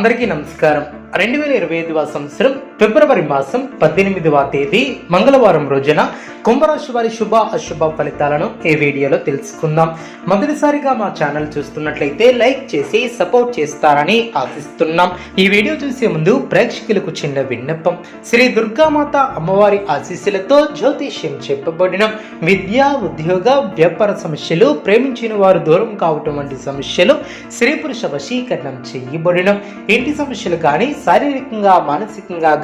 అందరికీ నమస్కారం. రెండు వేల ఇరవై ఐదవ సంవత్సరం ఫిబ్రవరి మాసం పద్దెనిమిదవ తేదీ మంగళవారం రోజున కుంభరాశి వారి శుభ అశుభ ఫలితాలను ఈ వీడియోలో తెలుసుకుందాం. మొదటిసారిగా మా ఛానల్ చూస్తున్నట్లయితే లైక్ చేసి సపోర్ట్ చేస్తారని ఆశిస్తున్నాం. ఈ వీడియో చూసే ముందు ప్రేక్షకులకు చిన్న విన్నపం. శ్రీ దుర్గామాత అమ్మవారి ఆశీస్సులతో జ్యోతిష్యం చెప్పబడిన విద్య ఉద్యోగ వ్యాపార సమస్యలు ప్రేమించిన వారు దూరం కావటం వంటి సమస్యలు స్త్రీ పురుష వశీకరణం చేయబడిన ఇంటి సమస్యలు కానీ శారీరకంగా మానసికంగా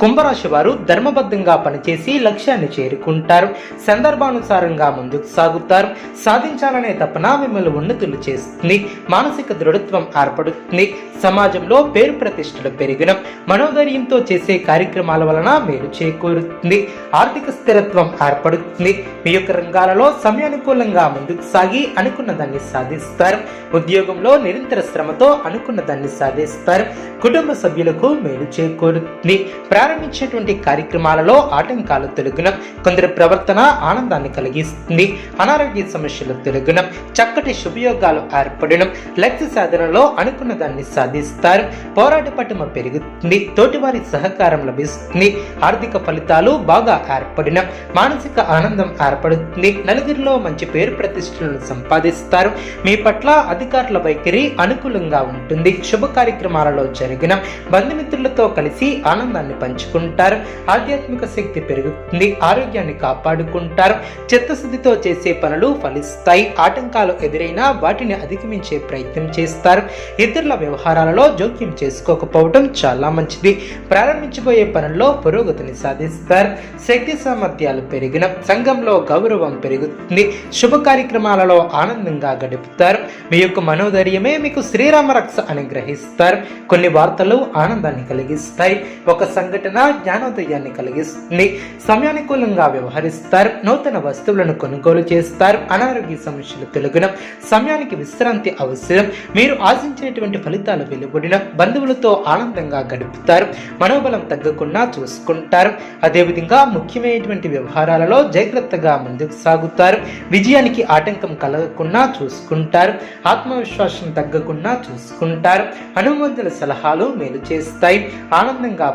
కుంభరాశి వారు ధర్మబద్ధంగా పనిచేసి లక్ష్యాన్ని చేరుకుంటారు. సందర్భానుసారంగా ముందుకు సాగుతారు. సాధించాలనే తపన మిమ్మల్ని ఉన్నతులు చేస్తుంది. మానసిక దృఢత్వం ఏర్పడుతుంది. సమాజంలో పేరు ప్రతిష్టలు పెరిగిన మనోధైర్యంతో చేసే కార్యక్రమాల వలన మేలు చేకూరుతుంది. ఆర్థిక స్థిరత్వం ఏర్పడుతుంది. మీ యొక్క రంగాలలో సమయానుకూలంగా ముందుకు సాగి అనుకున్న దాన్ని సాధిస్తారు. ఉద్యోగంలో నిరంతర శ్రమతో అనుకున్న దాన్ని సాధిస్తారు. కుటుంబ సభ్యులకు మేలు చేకూరుతుంది. ప్రారంభించేటువంటి కార్యక్రమాలలో ఆటంకాలు తొలగిన కొందరి ప్రవర్తన ఆనందాన్ని కలిగిస్తుంది. అనారోగ్య సమస్యలు తొలగిన చక్కటి శుభయోగాలు ఏర్పడడం లక్ష్య సాధనలో అనుకున్న దాన్ని సాధిస్తారు. పోరాట పట్టుమ పెరుగుతుంది తోటివారి సహకారం లభిస్తుంది ఆర్థిక ఫలితాలు బాగా ఏర్పడిన మానసిక ఆనందం ఏర్పడుతుంది. నలుగురిలో మంచి పేరు ప్రతిష్టలను సంపాదిస్తారు. మీ పట్ల అధికారుల వైఖరి అనుకూలంగా ఉంటుంది. శుభ కార్యక్రమాలలో జరిగిన బంధుమిత్రులతో కలిసి ఆనందాన్ని పంచుకుంటారు. ఆధ్యాత్మిక శక్తి పెరుగుతుంది ఆరోగ్యాన్ని కాపాడుకుంటారు. చిత్తశుద్ధితో చేసే పనులు ఫలిస్తాయి. ఆటంకాలు ఎదురైనా వాటిని అధిగమించే ప్రయత్నం చేస్తారు. ఇతరుల వ్యవహారాలలో జోక్యం చేసుకోకపోవడం చాలా మంచిది. ప్రారంభించబోయే పనుల్లో పురోగతిని సాధిస్తారు. శక్తి సామర్థ్యాలు పెరిగిన సంఘంలో గౌరవం పెరుగుతుంది. శుభ కార్యక్రమాలలో ఆనందంగా గడుపుతారు. మీ యొక్క మనోధైర్యమే మీకు శ్రీరామ రక్ష అనుగ్రహిస్తారు కొన్ని వార్తలు ఆనందాన్ని కలిగిస్తాయి. ఒక సంఘటన జ్ఞానోదయాన్ని కలిగిస్తుంది. సమయానుకూలంగా వ్యవహరిస్తారు. నూతన వస్తువులను కొనుగోలు చేస్తారు. అనారోగ్య సమస్యలు తొలగిన. సమయానికి విశ్రాంతి అవసరం. మీరు ఆశించేటువంటి ఫలితాలు వెలువడిన బంధువులతో ఆనందంగా గడుపుతారు. మనోబలం తగ్గకుండా చూసుకుంటారు. అదేవిధంగా ముఖ్యమైనటువంటి వ్యవహారాలలో జాగ్రత్తగా ముందుకు సాగుతారు. విజయానికి ఆటంకం కలగకుండా చూసుకుంటారు. ఆత్మవిశ్వాసం తగ్గకుండా చూసుకుంటారు. అనుమతుల సలహాలు మేలు చేస్తాయి. ఆనందంగా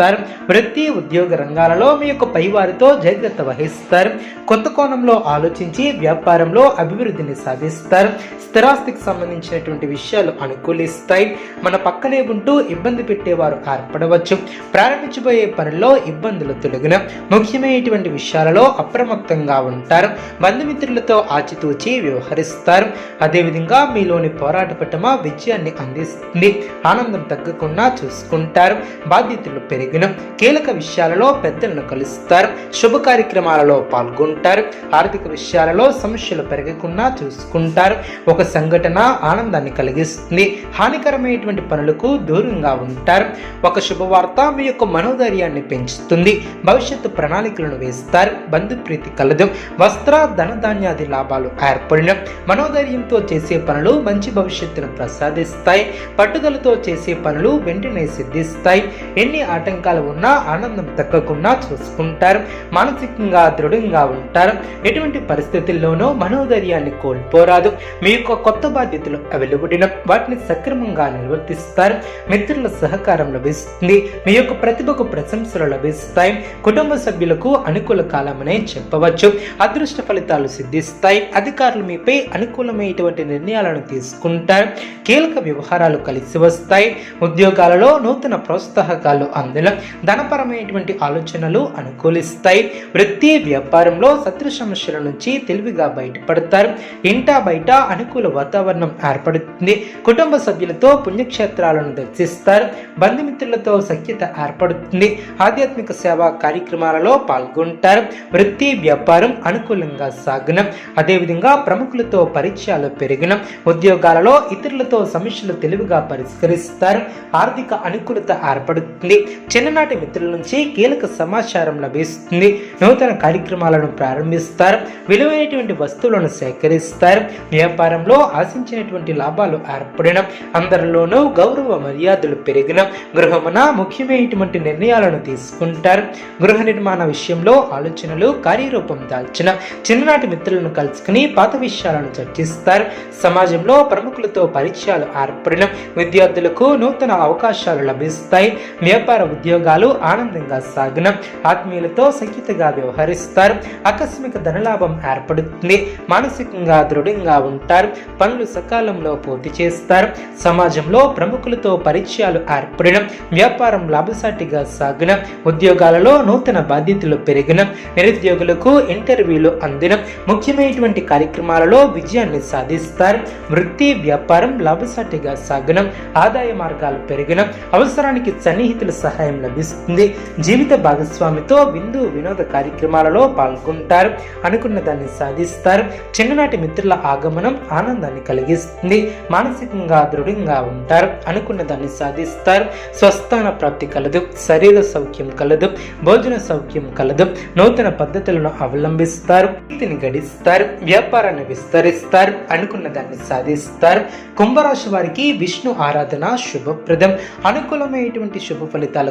పనిచేస్తారు వృత్తి ఉద్యోగ రంగాలలో మీ యొక్క పైవారితో జాగ్రత్త వహిస్తారు. కొత్త కోణంలో ఆలోచించి వ్యాపారంలో అభివృద్ధిని సాధిస్తారు. స్థిరాస్తికి సంబంధించినటువంటి విషయాలు అనుకూలిస్తాయి. మన పక్కనే ఉంటూ ఇబ్బంది పెట్టేవారు ఏర్పడవచ్చు. ప్రారంభించబోయే పనుల్లో ఇబ్బందులు తొలగిన ముఖ్యమైనటువంటి విషయాలలో అప్రమత్తంగా ఉంటారు. బంధుమిత్రులతో ఆచితూచి వ్యవహరిస్తారు. అదేవిధంగా మీలోని పోరాట పటమ విజయాన్ని అందిస్తుంది. ఆనందం తగ్గకుండా చూసుకుంటారు. బాధ్యతలు పెరిగి పెరిగిన కీలక విషయాలలో పెద్దలను కలుస్తారు శుభ కార్యక్రమాలలో పాల్గొంటారు ఆర్థిక విషయాలలో సమస్యలు పెరగకుండా చూసుకుంటారు. ఒక సంఘటన ఆనందాన్ని కలిగిస్తుంది హానికరమైనటువంటి పనులకు దూరంగా ఉంటారు. ఒక శుభవార్త మీ యొక్క మనోధైర్యాన్ని పెంచుతుంది భవిష్యత్తు ప్రణాళికలను వేస్తారు. బంధుప్రీతి కలదు వస్త్ర ధనధాన్యాది లాభాలు ఏర్పడిన మనోధైర్యంతో చేసే పనులు మంచి భవిష్యత్తును ప్రసాదిస్తాయి. పట్టుదలతో చేసే పనులు వెంటనే సిద్ధిస్తాయి. ఎన్ని ఆటంకాలు ఉన్నా ఆనందం తగ్గకుండా చూసుకుంటారు మానసికంగా దృఢంగా ఉంటారు. ఎటువంటి పరిస్థితుల్లోనూ మనోధైర్యాన్ని కోల్పోరాదు. మీ యొక్క కొత్త బాధ్యతలు వెలువడిన వాటిని సక్రమంగా నిర్వర్తిస్తారు. మిత్రుల సహకారం లభిస్తుంది. మీ యొక్క ప్రతిభకు ప్రశంసలు లభిస్తాయి. కుటుంబ సభ్యులకు అనుకూల కాలమనే చెప్పవచ్చు. అదృష్ట ఫలితాలు సిద్ధిస్తాయి. అధికారులు మీపై అనుకూలమైనటువంటి నిర్ణయాలను తీసుకుంటారు. కీలక వ్యవహారాలు కలిసి వస్తాయి. ఉద్యోగాలలో నూతన ప్రోత్సాహకాలు అందులో ధనపరమైనటువంటి ఆలోచనలు అనుకూలిస్తాయి. వృత్తి వ్యాపారంలో శత్రు సమస్యల నుంచి తెలివిగా బయటపడతారు. ఇంటా బయట అనుకూల వాతావరణం ఏర్పడుతుంది. కుటుంబ సభ్యులతో పుణ్యక్షేత్రాలను దర్శిస్తారు. బంధుమిత్రులతో సఖ్యత ఏర్పడుతుంది. ఆధ్యాత్మిక సేవా కార్యక్రమాలలో పాల్గొంటారు. వృత్తి వ్యాపారం అనుకూలంగా సాగిన. అదేవిధంగా ప్రముఖులతో పరిచయాలు పెరిగిన. ఉద్యోగాలలో ఇతరులతో సమస్యలు తెలివిగా పరిష్కరిస్తారు. ఆర్థిక అనుకూలత ఏర్పడుతుంది. చిన్ననాటి మిత్రుల నుంచి కీలక సమాచారం లభిస్తుంది. నూతన కార్యక్రమాలను ప్రారంభిస్తారు. విలువైనటువంటి వస్తువులను సేకరిస్తారు. వ్యాపారంలో ఆశించినటువంటి లాభాలు ఏర్పడిన అందరిలోనూ గౌరవ మర్యాదలు పెరిగిన. గృహమున ముఖ్యమైనటువంటి నిర్ణయాలను తీసుకుంటారు. గృహ నిర్మాణ విషయంలో ఆలోచనలు కార్యరూపం దాల్చిన చిన్ననాటి మిత్రులను కలుసుకుని పాత విషయాలను చర్చిస్తారు. సమాజంలో ప్రముఖులతో పరిచయాలు ఏర్పడిన విద్యార్థులకు నూతన అవకాశాలు లభిస్తాయి. వ్యాపార ఉద్యోగాలు ఆనందంగా సాగిన ఆత్మీయులతో సఖ్యతగా వ్యవహరిస్తారు. ఆకస్మిక ధనలాభం ఏర్పడుతుంది. మానసికంగా దృఢంగా ఉంటారు. పనులు సకాలంలో పూర్తి చేస్తారు. సమాజంలో ప్రముఖులతో పరిచయాలు ఏర్పడిన వ్యాపారం లాభసాటిగా సాగిన ఉద్యోగాలలో నూతన బాధ్యతలు పెరిగిన నిరుద్యోగులకు ఇంటర్వ్యూలు అందిన ముఖ్యమైనటువంటి కార్యక్రమాలలో విజయాన్ని సాధిస్తారు. వృత్తి వ్యాపారం లాభసాటిగా సాగిన ఆదాయ మార్గాలు పెరిగిన అవసరానికి సన్నిహితుల సహాయం లభిస్తుంది. జీవిత భాగస్వామితో విందు వినోద కార్యక్రమాలలో పాల్గొంటారు. అనుకున్న దాన్ని సాధిస్తారు. చిన్ననాటి మిత్రుల ఆగమనం ఆనందాన్ని కలిగిస్తుంది. మానసికంగా దృఢంగా ఉంటారు. అనుకున్న దాన్ని సాధిస్తారు. స్వస్థాన ప్రాప్తి కలదు. శరీర సౌఖ్యం కలదు. భోజన సౌఖ్యం కలదు. నూతన పద్ధతులను అవలంబిస్తారు. నీతిని గడిస్తారు. వ్యాపారాన్ని విస్తరిస్తారు. అనుకున్న దాన్ని సాధిస్తారు. కుంభరాశి వారికి విష్ణు ఆరాధన శుభప్రదం. అనుకూలమైనటువంటి శుభ ఫలితాల